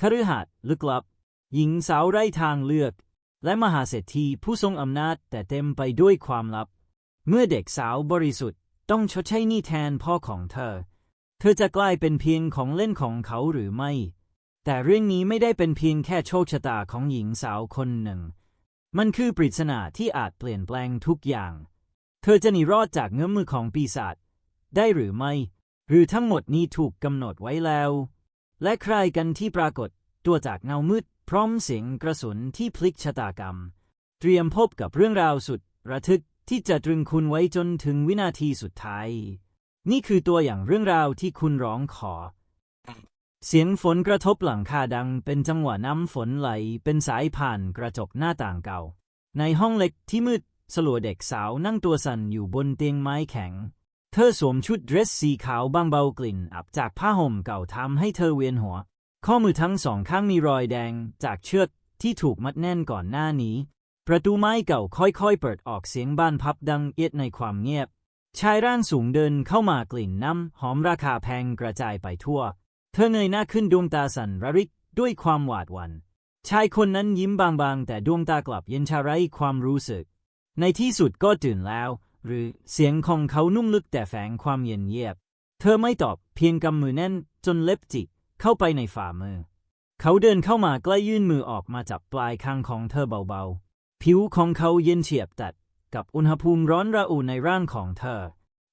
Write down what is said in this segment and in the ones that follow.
คฤหัสถ์ลึกลับ หญิงสาวไร้ทางเลือก และมหาเศรษฐีผู้ทรงอำนาจแต่เต็มไปด้วยความลับ เมื่อเด็กสาวบริสุทธิ์ต้องชดใช้หนี้แทนพ่อของเธอ เธอจะกลายเป็นเพียงของเล่นของเขาหรือไม่ แต่เรื่องนี้ไม่ได้เป็นเพียงแค่โชคชะตาของหญิงสาวคนหนึ่ง มันคือปริศนาที่อาจเปลี่ยนแปลงทุกอย่าง เธอจะหนีรอดจากเงื้อมมือของปีศาจได้หรือไม่ หรือทั้งหมดนี้ถูกกำหนดไว้แล้ว และใครกันที่ปรากฏตัวจากเงามืด พร้อมเสียงกระสุนที่พลิกชะตากรรม เตรียมพบกับเรื่องราวสุด ระทึกที่จะตรึงคุณไว้จนถึงวินาทีสุดท้าย นี่คือตัวอย่างเรื่องราวที่คุณร้องขอ เสียงฝนกระทบหลังคาดังเป็นจังหวะน้ำฝนไหลเป็นสายผ่านกระจกหน้าต่างเก่า ในห้องเล็กที่มืดสลัวเด็กสาวนั่งตัวสั่นอยู่บนเตียงไม้แข็ง เธอสวมชุดเดรสสีขาวบางเบากลิ่นอับจากผ้าห่มเก่าทำให้เธอเวียนหัว ข้อมือทั้งสองข้างมีรอยแดงจากเชือกที่ถูกมัดแน่นก่อนหน้านี้ ประตูไม้เก่าค่อยๆ เปิดออกเสียงบ้านพับดังเอียดในความเงียบ ชายร่างสูงเดินเข้ามากลิ่นน้ำหอมราคาแพงกระจายไปทั่ว เธอเงยหน้าขึ้นดวงตาสั่นระริกด้วยความหวาดหวัน่นชายคนนั้นยิ้มบางๆ แต่ดวงตากลับเย็นชาไร้ความรู้สึก ในที่สุดก็ตื่นแล้ว หรือเสียงของเขานุ่มลึกแต่แฝงความเย็นเยียบ เธอไม่ตอบเพียงกำมือแน่นจนเล็บจิกเข้าไปในฝ่ามือ เขาเดินเข้ามาใกล้ยื่นมือออกมาจับปลายคางของเธอเบาๆ ผิวของเขาเย็นเฉียบตัด กับอุณหภูมิร้อนระอุในร่างของเธอ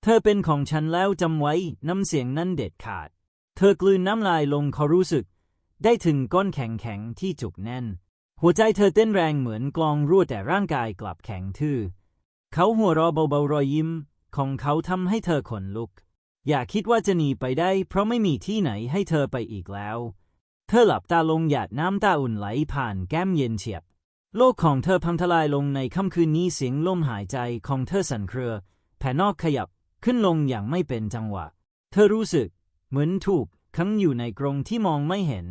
เธอเป็นของฉันแล้วจำไว้น้ำเสียงนั้นเด็ดขาด เธอกลืนน้ำลายลงเขารู้สึก ได้ถึงก้อนแข็งๆที่จุกแน่น หัวใจเธอเต้นแรงเหมือนกลองรั่วแต่ร่างกายกลับแข็งทื่อ เขาหัวเราะเบาๆรอยยิ้ม ของเขาทำให้เธอขนลุก อย่าคิดว่าจะหนีไปได้ เพราะไม่มีที่ไหนให้เธอไปอีกแล้ว เธอหลับตาลงหยาดน้ำตาอุ่นไหลผ่านแก้มเย็นเฉียบ โลกของเธอพังทลายลงในค่ำคืนนี้เสียงลมหายใจของเธอสั่นเครือ แผ่นนอกขยับขึ้นลงอย่างไม่เป็นจังหวะ เธอรู้สึก เหมือนถูกขังอยู่ในกรงที่มองไม่เห็น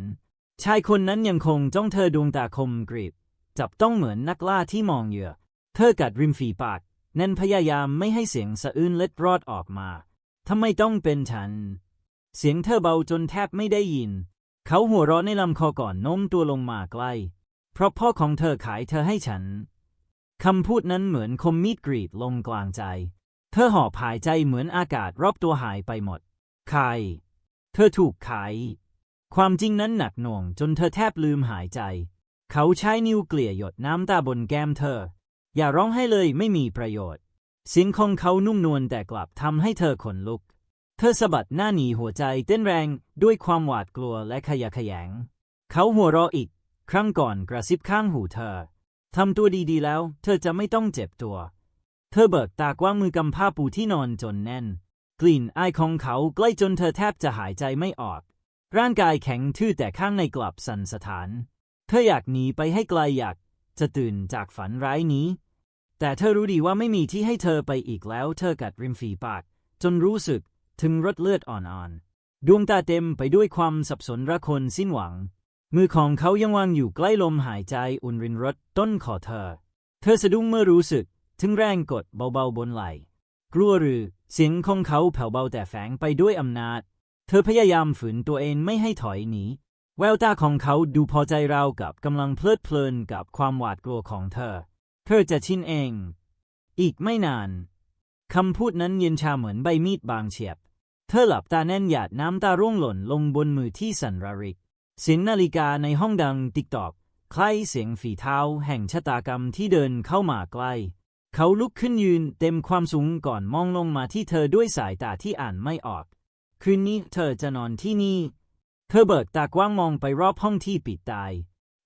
ชายคนนั้นยังคงจ้องเธอดวงตาคมกรีบจับต้องเหมือนนักล่าที่มองเหยื่อ เธอกัดริมฝีปาก แน่นพยายามไม่ให้เสียงสะอื้นเล็ดรอดออกมาทำไมต้องเป็นฉัน เสียงเธอเบาจนแทบไม่ได้ยิน เขาหัวเราะในลำคอก่อนโน้มตัวลงมาใกล้ เพราะพ่อของเธอขายเธอให้ฉันคำพูดนั้นเหมือนคมมีดกรีดลงกลางใจ เธอหอบหายใจเหมือนอากาศรอบตัวหายไปหมดขาย เธอถูกขาย ความจริงนั้นหนักหน่วงจนเธอแทบลืมหายใจ เขาใช้นิ้วเกลี่ยหยดน้ำตาบนแก้มเธอ อย่าร้องให้เลยไม่มีประโยชน์ เสียงของเขานุ่มนวลแต่กลับทำให้เธอขนลุก เธอสะบัดหน้าหนีหัวใจเต้นแรงด้วยความหวาดกลัวและขยะแขยง เขาหัวเราะอีก ครั้งก่อนกระซิบข้างหูเธอทำตัวดีๆแล้ว เธอจะไม่ต้องเจ็บตัว เธอเบิกตากว้างมือกำผ้าปูที่นอนจนแน่น กลิ่นอายของเขาใกล้จนเธอแทบจะหายใจไม่ออก ร่างกายแข็งทื่อแต่ข้างในกลับสั่นสะท้าน เธออยากหนีไปให้ไกลอยาก จะตื่นจากฝันร้ายนี้ แต่เธอรู้ดีว่าไม่มีที่ให้เธอไปอีกแล้ว เธอกัดริมฝีปาก จนรู้สึกถึงรสเลือดอ่อนๆ ดวงตาเต็มไปด้วยความสับสนระคนสิ้นหวัง มือของเขายังวางอยู่ใกล้ลมหายใจอุ่นรินรสต้นคอเธอ เธอสะดุ้งเมื่อรู้สึกถึงแรงกดเบาๆบนไหล่ กลัวหรือเสียงของเขาแผ่วเบาแต่แฝงไปด้วยอำนาจ เธอพยายามฝืนตัวเองไม่ให้ถอยหนี แววตาของเขาดูพอใจเรากับกำลังเพลิดเพลินกับความหวาดกลัวของเธอ เธอจะชินเอง อีกไม่นาน คำพูดนั้นเย็นชาเหมือนใบมีดบางเฉียบ เธอหลับตาแน่นหยาดน้ำตาร่วงหล่นลงบนมือที่สันระริกเสียงนาฬิกาในห้องดังติ๊กตอกคล้ายเสียงฝีเท้าแห่งชะตากรรมที่เดินเข้ามาใกล้ เขาลุกขึ้นยืนเต็มความสูงก่อนมองลงมาที่เธอด้วยสายตาที่อ่านไม่ออก คืนนี้เธอจะนอนที่นี่ เธอเบิกตากว้างมองไปรอบห้องที่ปิดตาย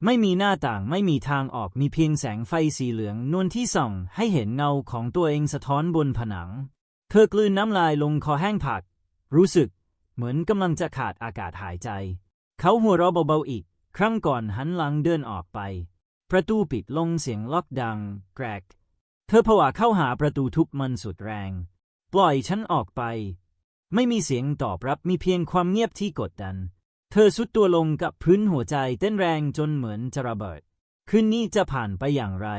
ไม่มีหน้าต่างไม่มีทางออกมีเพียงแสงไฟสีเหลืองนวลที่ส่อง ให้เห็นเงาของตัวเองสะท้อนบนผนัง เธอกลืนน้ำลายลงคอแห้งผัก รู้สึกเหมือนกำลังจะขาดอากาศหายใจ เขาหัวเราะเบาๆอีก ครั้งก่อนหันหลังเดินออกไป ประตูปิดลงเสียงล็อกดัง แกรก เธอผวาเข้าหาประตูทุบมันสุดแรง ปล่อยฉันออกไป ไม่มีเสียงตอบรับมีเพียงความเงียบที่กดดัน เธอสุดตัวลงกับพื้นหัวใจเต้นแรงจนเหมือนจะระเบิด คืนนี้จะผ่านไปอย่างไร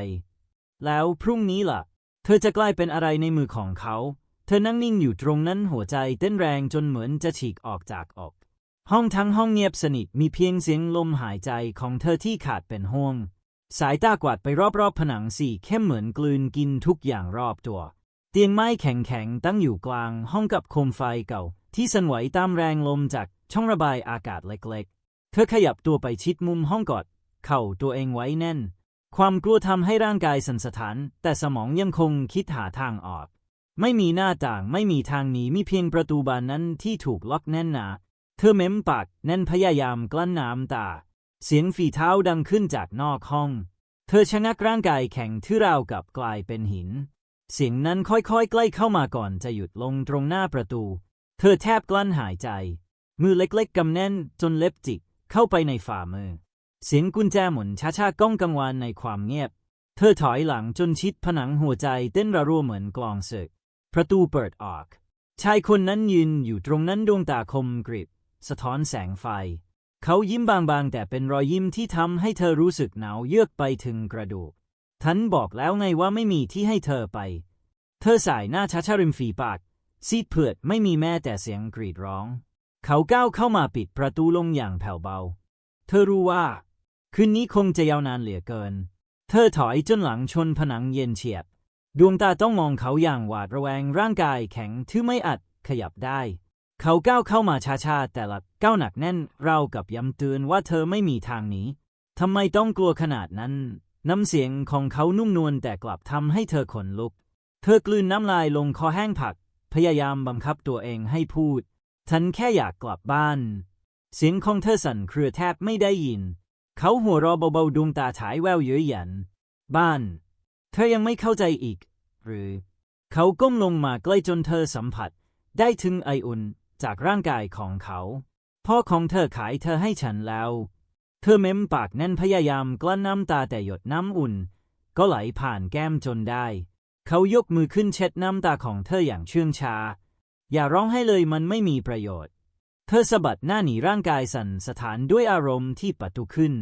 แล้วพรุ่งนี้ล่ะ เธอจะกลายเป็นอะไรในมือของเขา เธอนั่งนิ่งอยู่ตรงนั้นหัวใจเต้นแรงจนเหมือนจะฉีกออกจากอกห้องทั้งห้องเงียบสนิทมีเพียงเสียงลมหายใจของเธอที่ขาดเป็นห่วง สายตากวาดไปรอบๆผนังสี่เข้มเหมือนกลืนกินทุกอย่างรอบตัว เตียงไม้แข็งๆ ตั้งอยู่กลางห้องกับโคมไฟเก่า ที่สั่นไหวตามแรงลมจากช่องระบายอากาศเล็กๆ เธอขยับตัวไปชิดมุมห้องกอด เข่าตัวเองไว้แน่น ความกลัวทำให้ร่างกายสั่นสะท้าน แต่สมองยังคงคิดหาทางออก ไม่มีหน้าต่างไม่มีทางหนีมีเพียงประตูบานนั้นที่ถูกล็อกแน่นหนา เธอเม้มปากแน่นพยายามกลั้นน้ำตา เสียงฝีเท้าดังขึ้นจากนอกห้อง เธอชะงักร่างกายแข็งที่ราวกับกลายเป็นหิน เสียงนั้นค่อยๆ ใกล้เข้ามาก่อนจะหยุดลงตรงหน้าประตู เธอแทบกลั้นหายใจ มือเล็กๆกำแน่นจนเล็บจิกเข้าไปในฝ่ามือ เสียงกุญแจหมุนช้าๆก้องกังวานในความเงียบ เธอถอยหลังจนชิดผนังหัวใจเต้นระรัวเหมือนกลองศึก ประตูเปิดออก ชายคนนั้นยืนอยู่ตรงนั้นดวงตาคมกริบ สะท้อนแสงไฟ เขายิ้มบางๆ แต่เป็นรอยยิ้มที่ทำให้เธอรู้สึกหนาวเยือกไปถึงกระดูก ทันบอกแล้วไงว่าไม่มีที่ให้เธอไป เธอสายหน้าช้าๆริมฝีปาก ซีดเผือดไม่มีแม้แต่เสียงกรีดร้อง เขาก้าวเข้ามาปิดประตูลงอย่างแผ่วเบา เธอรู้ว่า คืนนี้คงจะยาวนานเหลือเกิน เธอถอยจนหลังชนผนังเย็นเฉียบ ดวงตาต้องมองเขาอย่างหวาดระแวงร่างกายแข็งที่ไม่อาจขยับได้ เขาก้าวเข้ามาช้าๆแต่ละก้าวหนักแน่นราวกับย้ำเตือนว่าเธอไม่มีทางหนีทำไมต้องกลัวขนาดนั้น น้ำเสียงของเขานุ่มนวลแต่กลับทำให้เธอขนลุก เธอกลืนน้ำลายลงคอแห้งผัก พยายามบังคับตัวเองให้พูด ฉันแค่อยากกลับบ้าน เสียงของเธอสั่นเครือแทบไม่ได้ยิน เขาหัวเราะเบาๆดวงตาฉายแววเย้ยหยัน บ้าน เธอยังไม่เข้าใจอีก หรือ เขาก้มลงมาใกล้จนเธอสัมผัส ได้ถึงไออุ่นจากร่างกายของเขา พ่อของเธอขายเธอให้ฉันแล้ว เธอเม้มปากแน่นพยายามกลั้นน้ำตาแต่หยดน้ำอุ่น ก็ไหลผ่านแก้มจนได้ เขายกมือขึ้นเช็ดน้ำตาของเธออย่างเชื่องช้า อย่าร้องให้เลยมันไม่มีประโยชน์ เธอสะบัดหน้าหนีร่างกายสั่นสะท้านด้วยอารมณ์ที่ปะทุขึ้น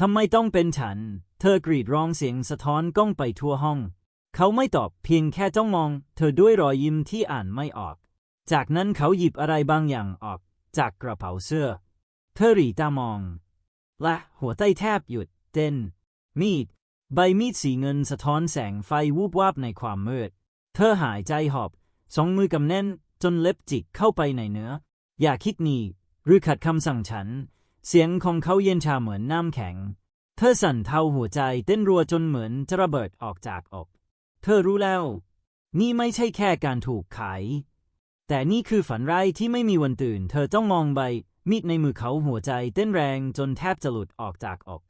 ทำไมต้องเป็นฉัน เธอกรีดร้องเสียงสะท้อนก้องไปทั่วห้อง เขาไม่ตอบเพียงแค่จ้องมอง เธอด้วยรอยยิ้มที่อ่านไม่ออก จากนั้นเขาหยิบอะไรบางอย่างออก จากกระเป๋าเสื้อ เธอหรีตามอง และหัวใจแทบหยุดเต้นมีด ใบมีดสีเงินสะท้อนแสงไฟวูบวาบในความมืด เธอหายใจหอบ สองมือกำแน่นจนเล็บจิกเข้าไปในเนื้อ อย่าคิดหนีหรือขัดคำสั่งฉัน เสียงของเขาเย็นชาเหมือนน้ำแข็ง เธอสั่นเทาหัวใจเต้นรัวจนเหมือนจะระเบิดออกจากอก เธอรู้แล้ว นี่ไม่ใช่แค่การถูกขาย แต่นี่คือฝันร้ายที่ไม่มีวันตื่น เธอต้องมองใบ มีดในมือเขาหัวใจเต้นแรงจนแทบจะหลุดออกจากอก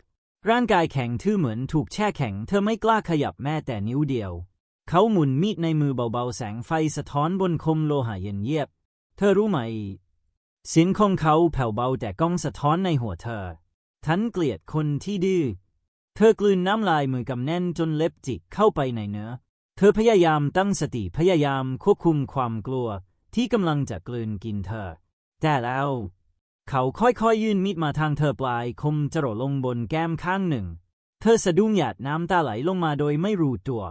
ร่างกายแข็งทื่อเหมือนถูกแช่แข็ง เธอไม่กล้าขยับแม้แต่นิ้วเดียว เขาหมุนมีดในมือเบาๆ แสงไฟสะท้อนบนคมโลหะเย็นเยียบ เธอรู้ไหมเสียงของเขาแผ่วเบาแต่ก้องสะท้อนในหัวเธอ ทันเกลียดคนที่ดื้อ เธอกลืนน้ำลายมือกำแน่นจนเล็บจิกเข้าไปในเนื้อ เธอพยายามตั้งสติพยายามควบคุมความกลัวที่กำลังจะกลืนกินเธอ แต่แล้ว เขาค่อยๆยื่นมีดมาทางเธอปลายคมจรดลงบนแก้มข้างหนึ่ง เธอสะดุ้งหยาดน้ำตาไหลลงมาโดยไม่รู้ตัว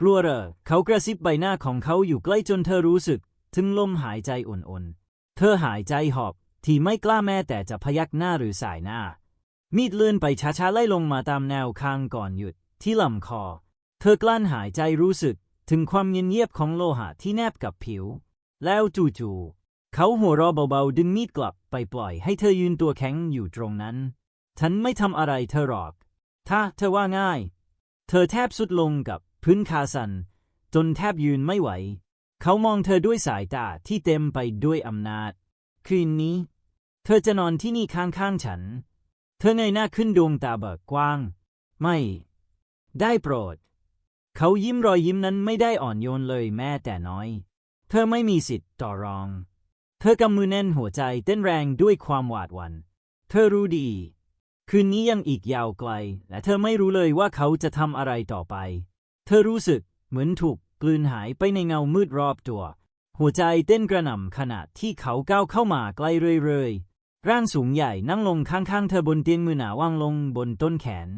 กลัวเหรอเขากระซิบใบหน้าของเขาอยู่ใกล้จนเธอรู้สึก ถึงลมหายใจอ่อนๆ เธอหายใจหอบที่ไม่กล้าแม้แต่จะพยักหน้าหรือสายหน้า มีดเลื่อนไปช้าๆไล่ลงมาตามแนวคางก่อนหยุดที่ลำคอ เธอกลั้นหายใจรู้สึกถึงความเงียบๆของโลหะที่แนบกับผิว แล้วจู่ๆ เขาหัวเราะเบาๆดึงมีดกลับไปปล่อยให้เธอยืนตัวแข็งอยู่ตรงนั้น ฉันไม่ทำอะไรเธอหรอก ถ้าเธอว่าง่าย เธอแทบสุดลงกับพื้นคาสัน จนแทบยืนไม่ไหว เขามองเธอด้วยสายตาที่เต็มไปด้วยอำนาจ คืนนี้ เธอจะนอนที่นี่ข้างๆฉัน เธอเงยหน้าขึ้นดวงตาเบิกกว้าง ไม่ ได้โปรด เขายิ้มรอยยิ้มนั้นไม่ได้อ่อนโยนเลยแม้แต่น้อย เธอไม่มีสิทธิ์ต่อรอง เธอกำมือแน่นหัวใจเต้นแรงด้วยความหวาดหวัน่น เธอรู้ดี คืนนี้ยังอีกยาวไกล และเธอไม่รู้เลยว่าเขาจะทำอะไรต่อไป เธอรู้สึกเหมือนถูกกลืนหายไปในเงามืดรอบตัว หัวใจเต้นกระหน่ำขณะที่เขาก้าวเข้ามาใกล้เรื่อยๆ ร่างสูงใหญ่นั่งลงข้างๆ เธอบนเตียงมือหนาวางลงบนต้นแขน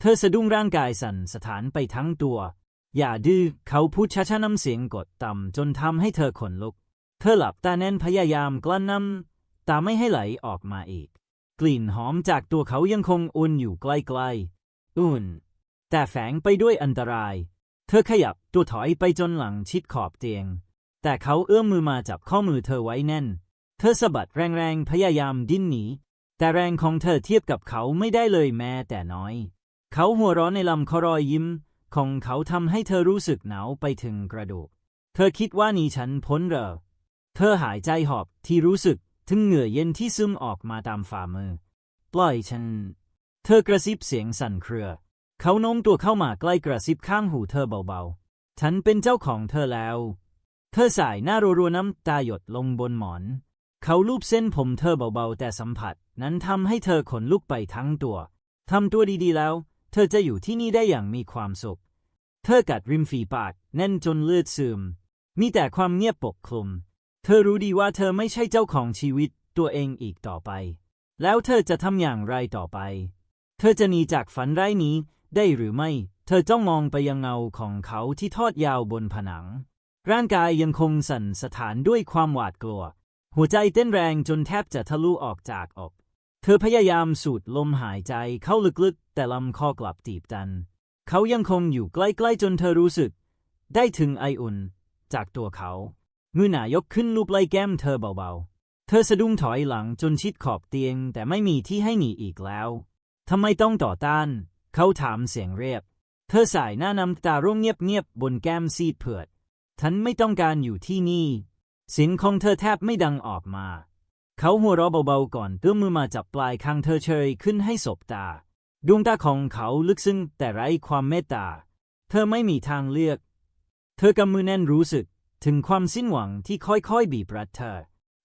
เธอสะดุ้งร่างกายสั่นสะท้านไปทั้งตัว อย่าดื้อเขาพูดช้าๆน้ำเสียงกดต่ำจนทำให้เธอขนลุก เธอหลับตาแน่นพยายามกลั้นน้ำตาไม่ให้ไหลออกมาอีก กลิ่นหอมจากตัวเขายังคงอุ่นอยู่ใกล้ๆอุ่น แต่แฝงไปด้วยอันตราย เธอขยับตัวถอยไปจนหลังชิดขอบเตียง แต่เขาเอื้อมมือมาจับข้อมือเธอไว้แน่น เธอสะบัดแรงๆพยายามดิ้นหนีแต่แรงของเธอเทียบกับเขาไม่ได้เลยแม้แต่น้อย เขาหัวเร้อนในลำคอรอยยิ้ม ของเขาทำให้เธอรู้สึกหนาวไปถึงกระดูก เธอคิดว่านี่ฉันพ้นเหรอ เธอหายใจหอบที่รู้สึกถึงเหงื่อเย็นที่ซึมออกมาตามฝ่ามือ ปล่อยฉัน เธอกระซิบเสียงสั่นเครือ เขาโน้มตัวเข้ามาใกล้กระซิบข้างหูเธอเบาๆ ฉันเป็นเจ้าของเธอแล้ว เธอสายหน้ารัวๆน้ำตาหยดลงบนหมอน เขาลูบเส้นผมเธอเบาๆ แต่สัมผัส นั้นทำให้เธอขนลุกไปทั้งตัว ทำตัวดีๆแล้ว เธอจะอยู่ที่นี่ได้อย่างมีความสุข เธอกัดริมฝีปากแน่นจนเลือดซึม มีแต่ความเงียบปกคลุม เธอรู้ดีว่าเธอไม่ใช่เจ้าของชีวิตตัวเองอีกต่อไป แล้วเธอจะทำอย่างไรต่อไป เธอจะหนีจากฝันร้ายนี้ได้หรือไม่ เธอจ้องมองไปยังเงาของเขาที่ทอดยาวบนผนัง ร่างกายยังคงสั่นสะท้านด้วยความหวาดกลัว หัวใจเต้นแรงจนแทบจะทะลุออกจากอกเธอพยายามสูดลมหายใจเข้าลึกๆ แต่ลำคอกลับตีบตัน เขายังคงอยู่ใกล้ๆจนเธอรู้สึก ได้ถึงไออุ่น จากตัวเขา มือหนายกขึ้นลูบไล่แก้มเธอเบาๆ เธอสะดุ้งถอยหลังจนชิดขอบเตียง แต่ไม่มีที่ให้หนีอีกแล้วทำไมต้องต่อต้าน เขาถามเสียงเรียบ เธอสายหน้าน้ำตาร่วงเงียบๆบนแก้มซีดเผือดฉันไม่ต้องการอยู่ที่นี่สียงของเธอแทบไม่ดังออกมา เขาหัวเราะเบาๆก่อนเอื้อมมือมาจับปลายคางเธอเชยขึ้นให้สบตา ดวงตาของเขาลึกซึ้งแต่ไร้ความเมตตา เธอไม่มีทางเลือก เธอกำมือแน่นรู้สึก ถึงความสิ้นหวังที่ค่อยๆ บีบรัดเธอ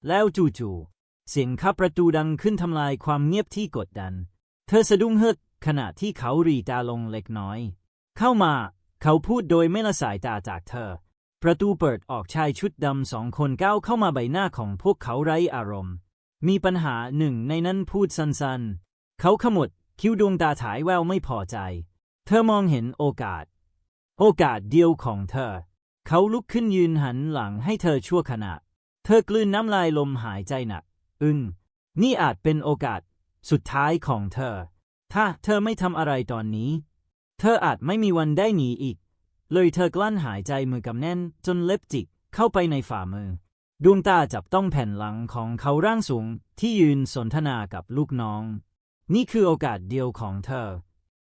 แล้วจู่ๆเสียงขับประตูดังขึ้นทำลายความเงียบที่กดดัน เธอสะดุ้งเฮือกขณะที่เขารีตาลงเล็กน้อย เข้ามาเขาพูดโดยไม่ละสายตาจากเธอ ประตูเปิดออกชายชุดดำสองคนก้าวเข้ามาใบหน้าของพวกเขาไร้อารมณ์ มีปัญหาหนึ่งในนั้นพูดสั้นๆ เขาขมวดคิ้วดวงตาฉายแววไม่พอใจ เธอมองเห็นโอกาส โอกาสเดียวของเธอ เขาลุกขึ้นยืนหันหลังให้เธอชั่วขณะ เธอกลืนน้ำลายลมหายใจหนัก อึ้งนี่อาจเป็นโอกาสสุดท้ายของเธอ ถ้าเธอไม่ทำอะไรตอนนี้ เธออาจไม่มีวันได้หนีอีก เลยเธอกลั้นหายใจมือกำแน่น จนเล็บจิกเข้าไปในฝ่ามือ ดวงตาจับต้องแผ่นหลังของเขาร่างสูงที่ยืนสนทนากับลูกน้อง นี่คือโอกาสเดียวของเธอ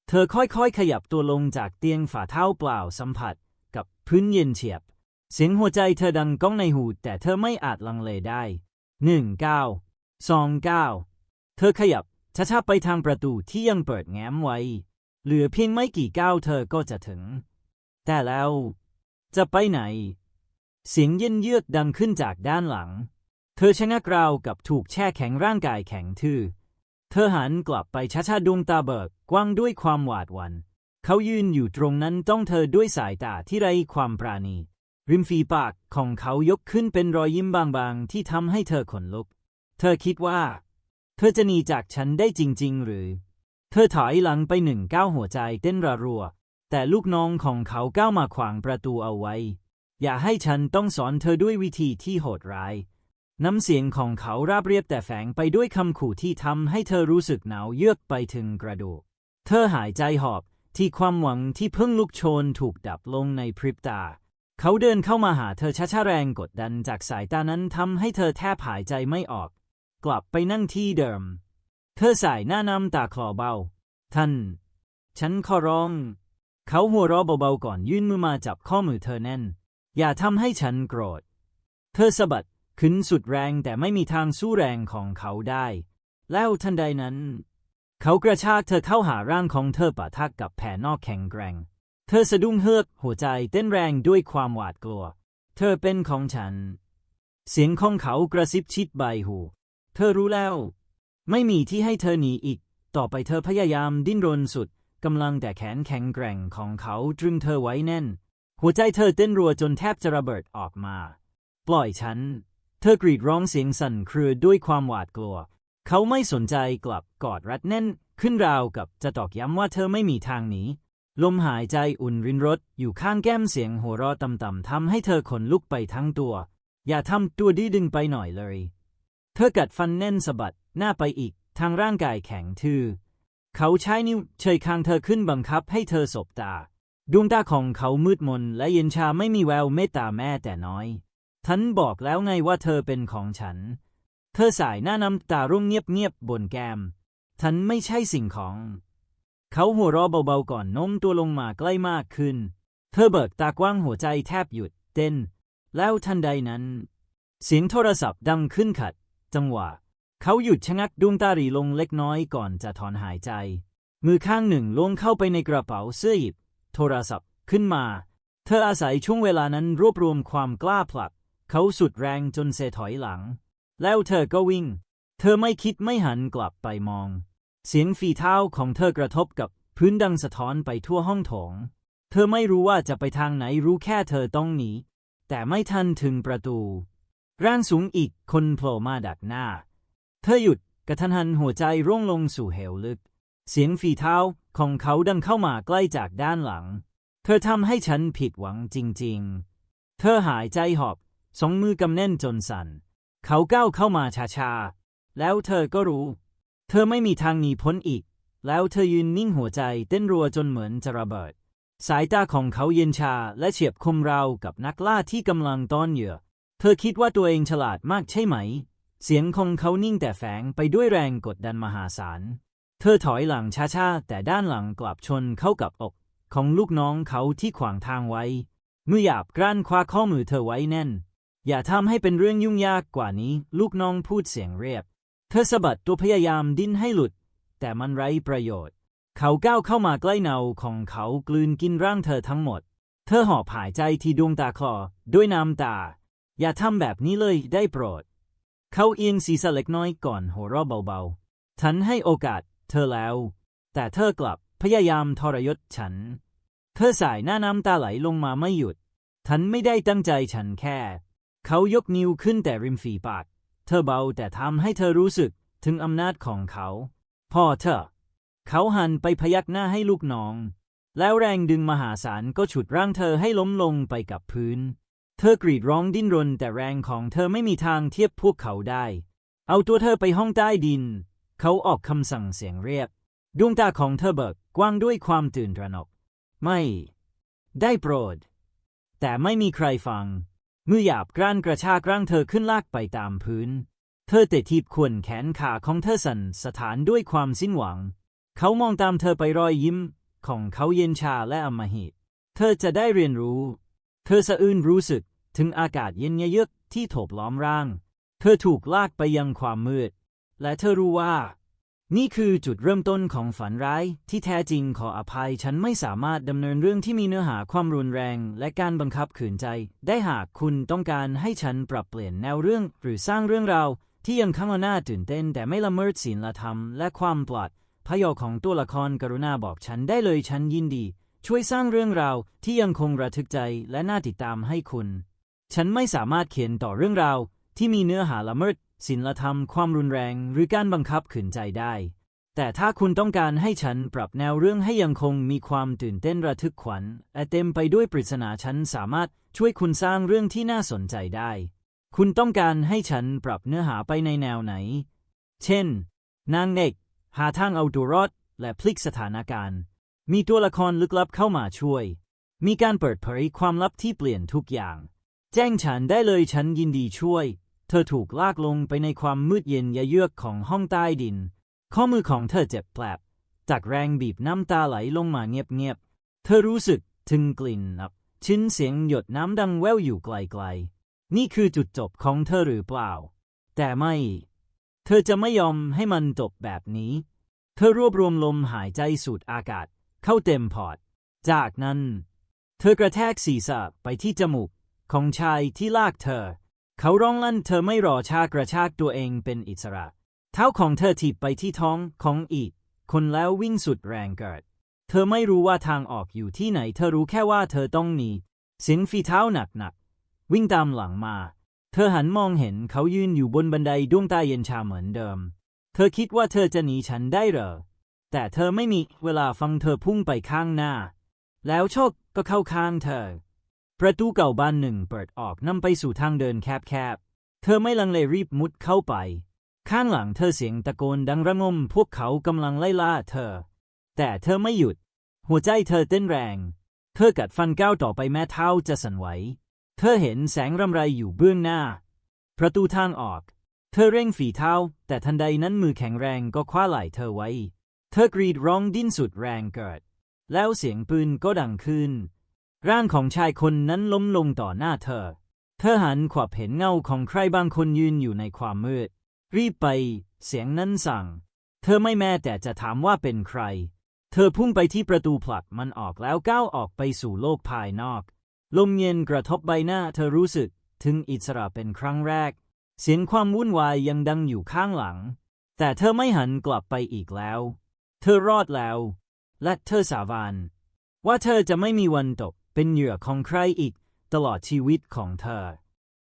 เธอค่อยๆขยับตัวลงจากเตียงฝ่าเท้าเปล่าสัมผัส พื้นเย็นเฉียบ เสียงหัวใจเธอดังก้องในหู แต่เธอไม่อาจลังเลได้หนึ่งเก้าสองเก้าเธอขยับช้าๆไปทางประตูที่ยังเปิดแง้มไว้ เหลือเพียงไม่กี่ก้าวเธอก็จะถึง แต่แล้ว จะไปไหน เสียงเย็นเยือกดังขึ้นจากด้านหลัง เธอชะงักราวกับถูกแช่แข็งร่างกายแข็งทื่อ เธอหันกลับไปช้าๆดวงตาเบิกกว้างด้วยความหวาดหวัน่น เขายืนอยู่ตรงนั้นต้องเธอด้วยสายตาที่ไร้ความปราณี ริมฝีปากของเขายกขึ้นเป็นรอยยิ้มบางๆ ที่ทำให้เธอขนลุก เธอคิดว่า เธอจะหนีจากฉันได้จริง ๆ หรือ เธอถอยหลังไปหนึ่งก้าวหัวใจเต้นระรัว แต่ลูกน้องของเขาก้าวมาขวางประตูเอาไว้ อย่าให้ฉันต้องสอนเธอด้วยวิธีที่โหดร้าย น้ำเสียงของเขาราบเรียบแต่แฝงไปด้วยคำขู่ที่ทำให้เธอรู้สึกหนาวเยือกไปถึงกระดูก เธอหายใจหอบ ที่ความหวังที่เพิ่งลุกโชนถูกดับลงในพริบตา เขาเดินเข้ามาหาเธอช้าๆแรงกดดันจากสายตานั้นทำให้เธอแทบหายใจไม่ออก กลับไปนั่งที่เดิม เธอสายหน้าน้ำตาคลอเบา ท่าน ฉันขอร้อง เขาหัวเราะเบาๆก่อนยื่นมือมาจับข้อมือเธอแน่น อย่าทำให้ฉันโกรธ เธอสะบัดขึ้นสุดแรงแต่ไม่มีทางสู้แรงของเขาได้ แล้วทันใดนั้น เขากระชากเธอเข้าหาร่างของเธอปะทะกับแผ่นอกแข็งแกร่ง เธอสะดุ้งเฮือกหัวใจเต้นแรงด้วยความหวาดกลัว เธอเป็นของฉัน เสียงของเขากระซิบชิดใบหู เธอรู้แล้ว ไม่มีที่ให้เธอหนีอีก ต่อไปเธอพยายามดิ้นรนสุดกำลังแต่แขนแข็งแกร่งของเขาตรึงเธอไว้แน่น หัวใจเธอเต้นรัวจนแทบจะระเบิดออกมา ปล่อยฉัน เธอกรีดร้องเสียงสั่นเครือด้วยความหวาดกลัว เขาไม่สนใจกลับกอดรัดแน่น ขึ้นราวกับจะตอกย้ำว่าเธอไม่มีทางหนีลมหายใจอุ่นรินรถอยู่ข้างแก้มเสียงหัวเราะต่ำๆทำให้เธอขนลุกไปทั้งตัว อย่าทำตัวดื้อดึงไปหน่อยเลย เธอกัดฟันแน่นสะบัดหน้าไปอีก ทางร่างกายแข็งทื่อเขาใช้นิ้วเฉยคางเธอขึ้นบังคับให้เธอสบตา ดวงตาของเขามืดมนและเย็นชาไม่มีแววเมตตาแม่แต่น้อยฉันบอกแล้วไงว่าเธอเป็นของฉัน เธอสายหน้าน้ำตาร่วงเงียบๆบนแก้มฉันไม่ใช่สิ่งของ เขาหัวเราะเบาๆก่อนโน้มตัวลงมาใกล้มากขึ้น เธอเบิกตากว้างหัวใจแทบหยุดเต้น แล้วทันใดนั้น เสียงโทรศัพท์ดังขึ้นขัด จังหวะ เขาหยุดชะงักดวงตาหรีลงเล็กน้อยก่อนจะถอนหายใจ มือข้างหนึ่งล้วงเข้าไปในกระเป๋าเสื้อหยิบ โทรศัพท์ขึ้นมา เธออาศัยช่วงเวลานั้นรวบรวมความกล้าผลัก เขาสุดแรงจนเซถอยหลัง แล้วเธอก็วิ่ง เธอไม่คิดไม่หันกลับไปมอง เสียงฝีเท้าของเธอกระทบกับพื้นดังสะท้อนไปทั่วห้องโถง เธอไม่รู้ว่าจะไปทางไหนรู้แค่เธอต้องหนี แต่ไม่ทันถึงประตู ร่างสูงอีกคนโผล่มาดักหน้า เธอหยุดกระทันหันหัวใจร่วงลงสู่เหวลึก เสียงฝีเท้าของเขาดังเข้ามาใกล้จากด้านหลัง เธอทำให้ฉันผิดหวังจริง ๆ เธอหายใจหอบสองมือกำแน่นจนสัน่น เขาก้าวเข้ามาช้าๆ แล้วเธอก็รู้ เธอไม่มีทางหนีพ้นอีก แล้วเธอยืนนิ่งหัวใจเต้นรัวจนเหมือนจะระเบิด สายตาของเขาเย็นชาและเฉียบคมราวกับนักล่าที่กำลังต้อนเหยื่อ เธอคิดว่าตัวเองฉลาดมากใช่ไหม เสียงของเขานิ่งแต่แฝงไปด้วยแรงกดดันมหาศาล เธอถอยหลังช้าๆ แต่ด้านหลังกลับชนเข้ากับอกของลูกน้องเขาที่ขวางทางไว้มือหยาบกร้านคว้าข้อมือเธอไว้แน่น อย่าทำให้เป็นเรื่องยุ่งยากกว่านี้ ลูกน้องพูดเสียงเรียบ เธอสะบัดตัวพยายามดิ้นให้หลุด แต่มันไร้ประโยชน์ เขาก้าวเข้ามาใกล้เนาของเขากลืนกินร่างเธอทั้งหมด เธอหอบหายใจที่ดวงตาคลอด้วยน้ำตา อย่าทำแบบนี้เลยได้โปรด เขาเอียงศีรษะเล็กน้อยก่อนหัวเราะเบาๆฉันให้โอกาสเธอแล้ว แต่เธอกลับพยายามทรยศฉัน เธอสายหน้าน้ำตาไหลลงมาไม่หยุด ฉันไม่ได้ตั้งใจฉันแค่ เขายกนิ้วขึ้นแต่ริมฝีปาก เธอเบาแต่ทำให้เธอรู้สึกถึงอำนาจของเขา พ่อเธอ เขาหันไปพยักหน้าให้ลูกน้อง แล้วแรงดึงมหาศาลก็ฉุดร่างเธอให้ล้มลงไปกับพื้น เธอกรีดร้องดิ้นรนแต่แรงของเธอไม่มีทางเทียบพวกเขาได้ เอาตัวเธอไปห้องใต้ดิน เขาออกคำสั่งเสียงเรียบดวงตาของเธอเบิกกว้างด้วยความตื่นตระหนก ไม่ ได้โปรด แต่ไม่มีใครฟัง มือหยาบกร้านกระชากร่างเธอขึ้นลากไปตามพื้น เธอเตะทีบขวนแขนขาของเธอสั่นสถานด้วยความสิ้นหวัง เขามองตามเธอไปรอยยิ้ม ของเขาเย็นชาและอำมหิต เธอจะได้เรียนรู้ เธอสะอื้นรู้สึกถึงอากาศเย็นเยือกที่โถบล้อมร่าง เธอถูกลากไปยังความมืด และเธอรู้ว่า นี่คือจุดเริ่มต้นของฝันร้ายที่แท้จริงขออภัยฉันไม่สามารถดำเนินเรื่องที่มีเนื้อหาความรุนแรง และการบังคับขืนใจ ได้หากคุณต้องการให้ฉันปรับเปลี่ยนแนวเรื่อง หรือสร้างเรื่องราวที่ยังข้างหน้าตื่นเต้น แต่ไม่ละเมิดศีลธรรมและความปลอดพยอของตัวละครกรุณาบอกฉันได้เลยฉันยินดี ช่วยสร้างเรื่องราวที่ยังคงระทึกใจและน่าติดตามให้คุณ ฉันไม่สามารถเขียนต่อเรื่องราวที่มีเนื้อหาละเมิด ศีลธรรม ความรุนแรง หรือการบังคับขืนใจได้ แต่ถ้าคุณต้องการให้ฉันปรับแนวเรื่องให้ยังคงมีความตื่นเต้นระทึกขวัญและเต็มไปด้วยปริศนาฉันสามารถช่วยคุณสร้างเรื่องที่น่าสนใจได้ คุณต้องการให้ฉันปรับเนื้อหาไปในแนวไหน เช่น นางเอกหาทางเอาตัวรอดและพลิกสถานการณ์ มีตัวละครลึกลับเข้ามาช่วย มีการเปิดเผยความลับที่เปลี่ยนทุกอย่าง แจ้งฉันได้เลยฉันยินดีช่วย เธอถูกลากลงไปในความมืดเย็นยะเยือกของห้องใต้ดิน ข้อมือของเธอเจ็บแปลบจากแรงบีบน้ำตาไหลลงมาเงียบๆ เธอรู้สึกถึงกลิ่นอับชิ้นเสียงหยดน้ำดังแว่วอยู่ไกลๆ นี่คือจุดจบของเธอหรือเปล่า แต่ไม่ เธอจะไม่ยอมให้มันจบแบบนี้ เธอรวบรวมลมหายใจสูดอากาศ เข้าเต็มพอร์ตจากนั้น เธอกระแทกศีรษะไปที่จมูกของชายที่ลากเธอ เขาร้องลั่นเธอไม่รอชากระชากตัวเองเป็นอิสระ เท้าของเธอถีบไปที่ท้องของอีก คนแล้ววิ่งสุดแรงเกิด เธอไม่รู้ว่าทางออกอยู่ที่ไหน เธอรู้แค่ว่าเธอต้องหนีเสียงฝีเท้าหนักๆวิ่งตามหลังมา เธอหันมองเห็นเขายืนอยู่บนบันไดดวงตาเย็นชาเหมือนเดิม เธอคิดว่าเธอจะหนีฉันได้เหรอ แต่เธอไม่มีเวลาฟังเธอพุ่งไปข้างหน้า แล้วโชคก็เข้าข้างเธอ ประตูเก่าบานหนึ่งเปิดออกนำไปสู่ทางเดินแคบๆ เธอไม่ลังเลรีบมุดเข้าไป ข้างหลังเธอเสียงตะโกนดังระงม พวกเขากำลังไล่ล่าเธอ แต่เธอไม่หยุด หัวใจเธอเต้นแรง เธอกัดฟันก้าวต่อไปแม้เท้าจะสั่นไหว เธอเห็นแสงรำไรอยู่เบื้องหน้า ประตูทางออก เธอเร่งฝีเท้า แต่ทันใดนั้นมือแข็งแรงก็คว้าไหล่เธอไว้ เธอกรีดร้องดิ้นสุดแรงเกิด แล้วเสียงปืนก็ดังขึ้น ร่างของชายคนนั้นล้มลงต่อหน้าเธอ เธอหันขวับเห็นเงาของใครบางคนยืนอยู่ในความมืด รีบไป เสียงนั้นสั่ง เธอไม่แม้แต่จะถามว่าเป็นใคร เธอพุ่งไปที่ประตูผลักมันออกแล้วก้าวออกไปสู่โลกภายนอก ลมเย็นกระทบใบหน้าเธอรู้สึกถึงอิสระเป็นครั้งแรก เสียงความวุ่นวายยังดังอยู่ข้างหลัง แต่เธอไม่หันกลับไปอีกแล้ว เธอรอดแล้ว และเธอสาบานว่าเธอจะไม่มีวันตก เป็นเหยื่อของใครอีกตลอดชีวิตของเธอ